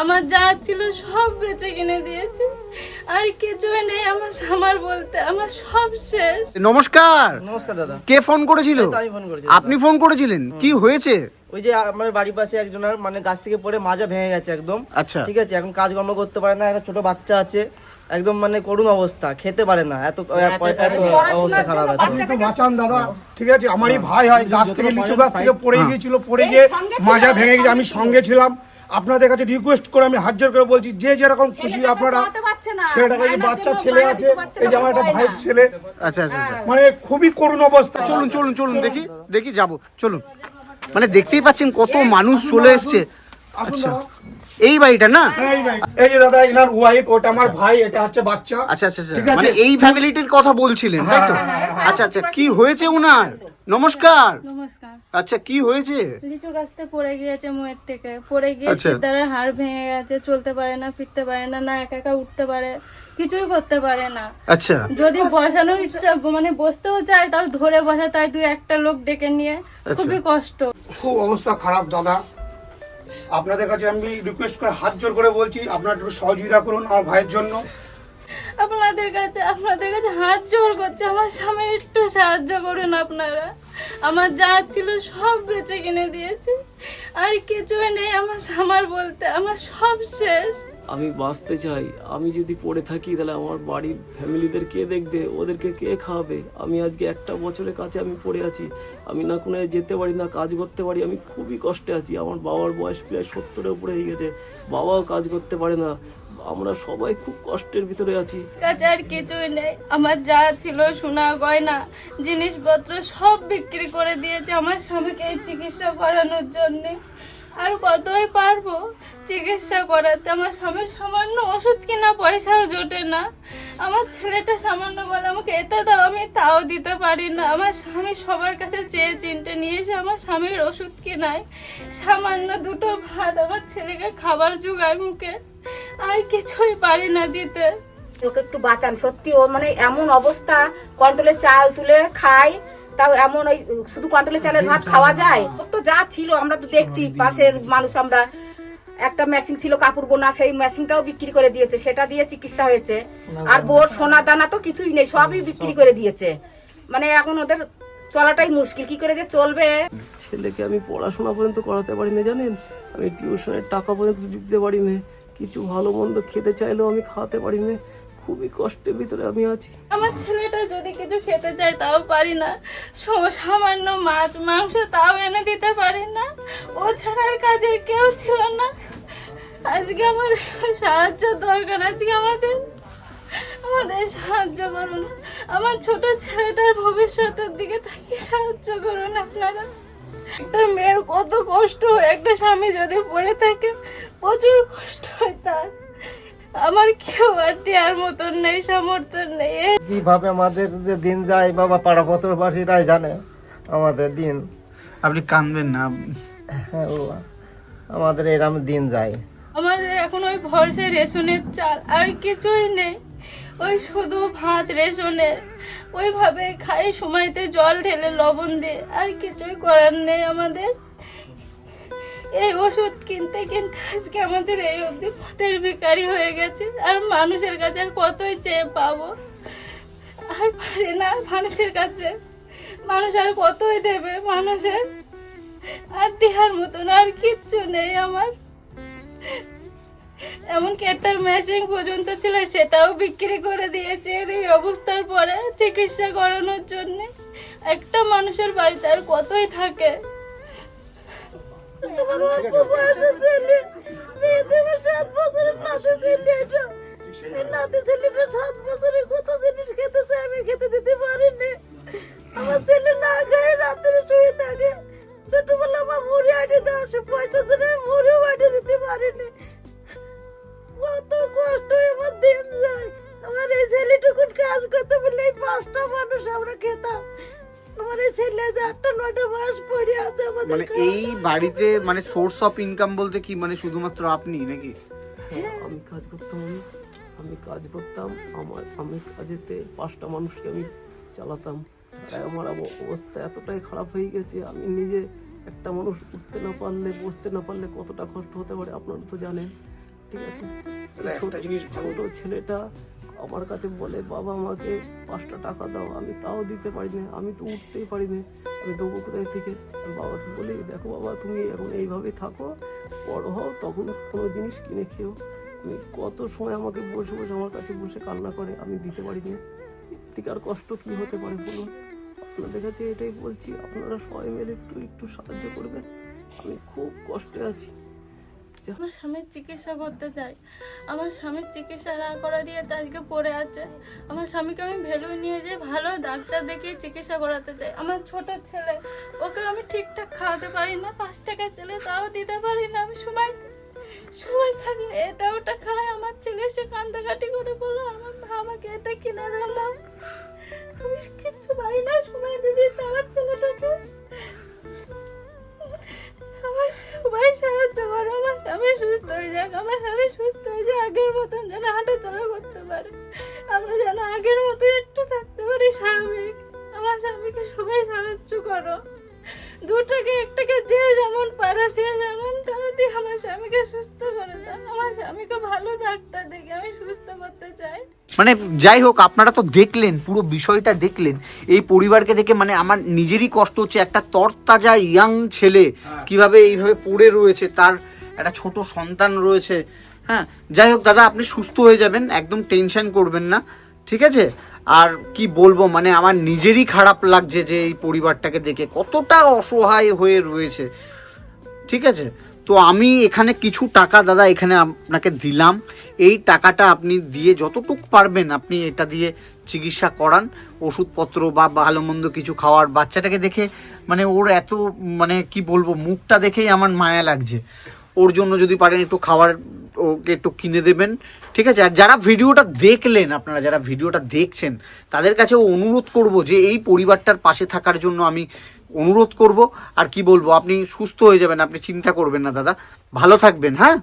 আমার যা ছিল সব বেচে কিনে দিয়েছে। আর কিছুই নেই আমার সামার বলতে আমার সব শেষ। নমস্কার। নমস্কার দাদা। কে ফোন করেছিল? আমি ফোন করেছি আপনি ফোন করেছিলেন? কি হয়েছে? ওই যে আমার বাড়ির পাশে একজনের মানে গাছ থেকে পড়ে মাজা ভেঙে গেছে একদম। আচ্ছা। ঠিক আছে এখন কাজকর্ম করতে পারে না একটা ছোট বাচ্চা আছে। একদম মানে করুণ অবস্থা খেতে পারে না এত অবস্থা খারাপ আছে একটু বাঁচান দাদা। ঠিক আছে আমারই ভাই হয় গাছ থেকে লিচু গাছ থেকে পড়ে গিয়েছিল পড়ে গিয়ে মাজা ভেঙে গেছে আমি সঙ্গে ছিলাম। আপনাদের কাছে রিকোয়েস্ট করে আমি হাত জোর করে বলছি যে যেরকম খুশি আপনারা বাচ্চা ছেলে আছে এই যে আমার একটা ভাইয়ের ছেলে আচ্ছা আচ্ছা আচ্ছা। মানে খুবই করুণ অবস্থা। চলুন চলুন চলুন দেখি দেখি যাব চলুন। মানে দেখতেই পাচ্ছেন কত মানুষ চলে এসছে। আচ্ছা। এই বাড়িটা না? এই যে দাদা এনার ওয়াইফ ওটা আমার ভাই এটা হচ্ছে বাচ্চা। আচ্ছা আচ্ছা আচ্ছা। মানে এই ফ্যামিলিটির কথা বলছিলেন তাই তো? আচ্ছা আচ্ছা কি হয়েছে ওনার? নমস্কার। নমস্কার। আচ্ছা কি হয়েছে? লিচু গাছতে পড়ে গিয়েছে মুয়ের থেকে। পড়ে গিয়ে আচ্ছা। সিতারে হাড় ভেঙে গেছে চলতে পারে না ফিরতে পারে না না একা একা উঠতে পারে কিছুই করতে পারে না। আচ্ছা। যদি বসানোর ইচ্ছা মানে বসতেও চায় তাও ধরে বসা তাই দুই একটা লোক ডেকে নিয়ে আচ্ছা। খুবই কষ্ট। খুব অবস্থা খারাপ দাদা। আপনাদের কাছে আমি রিকোয়েস্ট করে হাত জোর করে বলছি আপনারা একটু সহযোগিতা করুন আমার ভাইয়ের জন্য। আপনাদের কাছে আপনাদের কাছে হাত জোর করছে, আমার স্বামী একটু সাহায্য করুন আপনারা। আমার যা ছিল সব বেচে কিনে দিয়েছে। আর কিছুই নেই, আমার সামার বলতে, আমার সব শেষ। আমি বাঁচতে চাই। আমি যদি পড়ে থাকি, তাহলে আমার বাড়ির ফ্যামিলিদের কে দেখবে? ওদেরকে কে খাওয়াবে? আমি আজকে একটা বছরের কাছে আমি পড়ে আছি। আমি না কোনো যেতে পারি, না কাজ করতে পারি। আমি খুবই কষ্টে আছি। আমার বাবার বয়স প্রায় সত্তরের উপরে হয়ে গেছে। বাবাও কাজ করতে পারে না। আমরা সবাই খুব কষ্টের ভিতরে আছি। কাছে আর কিছুই নেই। আমার যা ছিল সোনা গয়না, জিনিসপত্র সব বিক্রি করে দিয়েছে আমার স্বামীকে চিকিৎসা করানোর জন্যে। আর কতই পারব? চিকিৎসা করাতে আমার স্বামীর সামান্য ওষুধ কিনা পয়সাও জোটে না। আমার ছেলেটা সামান্য বলে আমাকে এটা দাও, আমি তাও দিতে পারি না। আমার স্বামী সবার কাছে চেয়ে চিনতে নিয়ে এসে আমার স্বামীর ওষুধ কেনায়। সামান্য দুটো ভাত আমার ছেলেকে খাবার জোগায় মুখে। আর কিছুই পারি না দিতে। ওকে একটু বাঁচান, সত্যি ও মানে এমন অবস্থা, কন্ট্রোলে চাল তুলে খায় তাও এমন ওই শুধু কন্ট্রোলে চালের ভাত খাওয়া যায়? তো যা ছিল আমরা তো দেখছি পাশের মানুষ আমরা একটা মেশিন ছিল কাপড় বোনা সেই মেশিনটাও বিক্রি করে দিয়েছে সেটা দিয়ে চিকিৎসা হয়েছে। আর বোর সোনা দানা তো কিছুই নেই সবই বিক্রি করে দিয়েছে। মানে এখন ওদের চলাটাই মুশকিল কি করে যে চলবে? ছেলেকে আমি পড়াশোনা পর্যন্ত করাতে পারি না জানেন? আমি টিউশনের টাকা পর্যন্ত দিতে পারি না কিছু ভালো মন্দ খেতে চাইলেও আমি খাওয়াতে পারি না খুবই কষ্টের ভিতরে আমি আছি। আমার ছেলেটা যদি কিছু খেতে চায় তাও পারি না। সামান্য মাছ, মাংস তাও এনে দিতে পারি না। ও ছাড়ার কাজের কেউ ছিল না। আজকে আমাদের সাহায্য দরকার, আজকে আমাদের আমাদের সাহায্য করুন। আমার ছোট ছেলেটার ভবিষ্যতের দিকে তাকিয়ে সাহায্য করুন আপনারা। একটা মেয়ের কত কষ্ট, একটা স্বামী যদি পড়ে থাকে, প্রচুর কষ্ট হয় তার। আমার কেউ আর দেওয়ার মতন নেই সামর্থ্য নেই। কীভাবে আমাদের যে দিন যায় বাবা পাড়া পত্রবাসীরাই জানে আমাদের দিন। আপনি কানবেন না। হ্যাঁ ও আমাদের এরম দিন যায়। আমাদের এখন ওই ভরসে রেশনের চাল আর কিছুই নেই। ওই শুধু ভাত রেশনের। ওইভাবে খাই সময়তে জল ঢেলে লবণ দিয়ে। আর কিছুই করার নেই আমাদের। এই ওষুধ কিনতে কিনতে আজকে আমাদের এই অবধি পথের ভিকারি হয়ে গেছে। আর মানুষের কাছে আর কতই চেয়ে পাবো? আর পারি না মানুষের কাছে। মানুষ আর কতই দেবে মানুষের? আর দেহার মতন আর কিচ্ছু নেই আমার। এমনকি একটা মেশিন পর্যন্ত ছিল, সেটাও বিক্রি করে দিয়েছে এই অবস্থার পরে চিকিৎসা করানোর জন্য। একটা মানুষের বাড়িতে আর কতই থাকে? আমার অল্প বয়সের ছেলে, মেয়েতে আমার সাত বছরের নাতি ছেলে এটা। নাতি ছেলেটা সাত বছরে কত জিনিস খেতেছে আমি খেতে দিতে পারিনি। আমার ছেলে না গায়ে রাত্রে শুয়ে থাকে। দুটো বেলা আমার মুড়ি আটে দেওয়া সে পয়সা ছিল আমি মুড়িও আটে দিতে পারিনি। কত কষ্ট আমার দিন যায়। আমার এই ছেলেটুকুন কাজ করতে বললে এই পাঁচটা মানুষ আমরা খেতাম। এই ছেলে যে আটটা নয়টা মাস পড়ে আছে আমাদের মানে এই বাড়িতে মানে সোর্স অফ ইনকাম বলতে কি? মানে শুধুমাত্র আপনি নাকি? হ্যাঁ, আমি কাজ করতাম আমি আমি কাজ করতাম আমার আমি কাজেতে পাঁচটা মানুষকে আমি চালাতাম। তাই আমার অবস্থা এতটাই খারাপ হয়ে গেছে আমি নিজে একটা মানুষ উঠতে না পারলে বসতে না পারলে কতটা কষ্ট হতে পারে আপনারা তো জানেন ঠিক আছে? তাহলে জিনিস ছোট ছেলেটা আমার কাছে বলে, বাবা, আমাকে পাঁচটা টাকা দাও, আমি তাও দিতে পারি না আমি তো উঠতেই পারি না আমি দেবো কোথায় থেকে? বাবাকে বলি, দেখো বাবা, তুমি এখন এইভাবে থাকো, বড় হও, তখন কোনো জিনিস কিনে খেও আমি কত সময় আমাকে বসে বসে আমার কাছে বসে কান্না করে, আমি দিতে পারি না থেকে আর কষ্ট কি হতে পারে বলুন? আপনাদের কাছে এটাই বলছি, আপনারা সবাই মিলে একটু একটু সাহায্য করবেন। আমি খুব কষ্টে আছি। আমার স্বামীর চিকিৎসা করতে চাই। আমার স্বামীর চিকিৎসা না করা দিয়ে তো আজকে পড়ে আছে। আমার স্বামীকে আমি ভ্যালু নিয়ে যাই ভালো ডাক্তার দেখিয়ে চিকিৎসা করাতে চাই। আমার ছোট ছেলে, ওকে আমি ঠিকঠাক খাওয়াতে পারি না, পাঁচ টাকা ছেলে তাও দিতে পারি না, আমি সময় সময় থাকলে এটা ওটা খায়, আমার ছেলে সে কান্দাকাটি করে বলো আমার আমাকে এটা কিনে না আমি কিচ্ছু পারি না, সময় দিতে, আমার ছেলেটাকে স্বামী সুস্থ হয়ে যাক আমার স্বামী সুস্থ হয়ে যায় আগের মতন যেন হাঁটা চলা করতে পারে। আমরা যেন আগের মতো একটু থাকতে পারি স্বাভাবিক আমার স্বামীকে সবাই সাহায্য করো। দু টাকা এক যে যেমন পারো সে যেমন দিয়ে আমার স্বামীকে সুস্থ করে দাও। আমার স্বামীকে ভালো ডাক্তার দেখে আমি সুস্থ করতে চাই। মানে যাই হোক আপনারা তো দেখলেন পুরো বিষয়টা দেখলেন। এই পরিবারকে দেখে মানে আমার নিজেরই কষ্ট হচ্ছে। একটা তরতাজা ইয়াং ছেলে কীভাবে এইভাবে পড়ে রয়েছে তার একটা ছোট সন্তান রয়েছে। হ্যাঁ যাই হোক, দাদা, আপনি সুস্থ হয়ে যাবেন, একদম টেনশন করবেন না, ঠিক আছে? আর কি বলব মানে আমার নিজেরই খারাপ লাগছে যে এই পরিবারটাকে দেখে কতটা অসহায় হয়ে রয়েছে, ঠিক আছে? তো আমি এখানে কিছু টাকা, দাদা, এখানে আপনাকে দিলাম। এই টাকাটা আপনি দিয়ে যতটুক পারবেন আপনি এটা দিয়ে চিকিৎসা করান, ওষুধপত্র বা ভালো মন্দ কিছু খাওয়ার, বাচ্চাটাকে দেখে মানে ওর এত মানে কি বলব, মুখটা দেখেই আমার মায়া লাগছে। ওর জন্য যদি পারেন একটু খাবার ওকে একটু কিনে দেবেন। ঠিক আছে? আর যারা ভিডিওটা দেখলেন, আপনারা যারা ভিডিওটা দেখছেন, তাদের কাছে অনুরোধ করব যে এই পরিবারটার পাশে থাকার জন্য আমি অনুরোধ করব। আর কি বলব, আপনি সুস্থ হয়ে যাবেন, আপনি চিন্তা করবেন না দাদা। ভালো থাকবেন হ্যাঁ?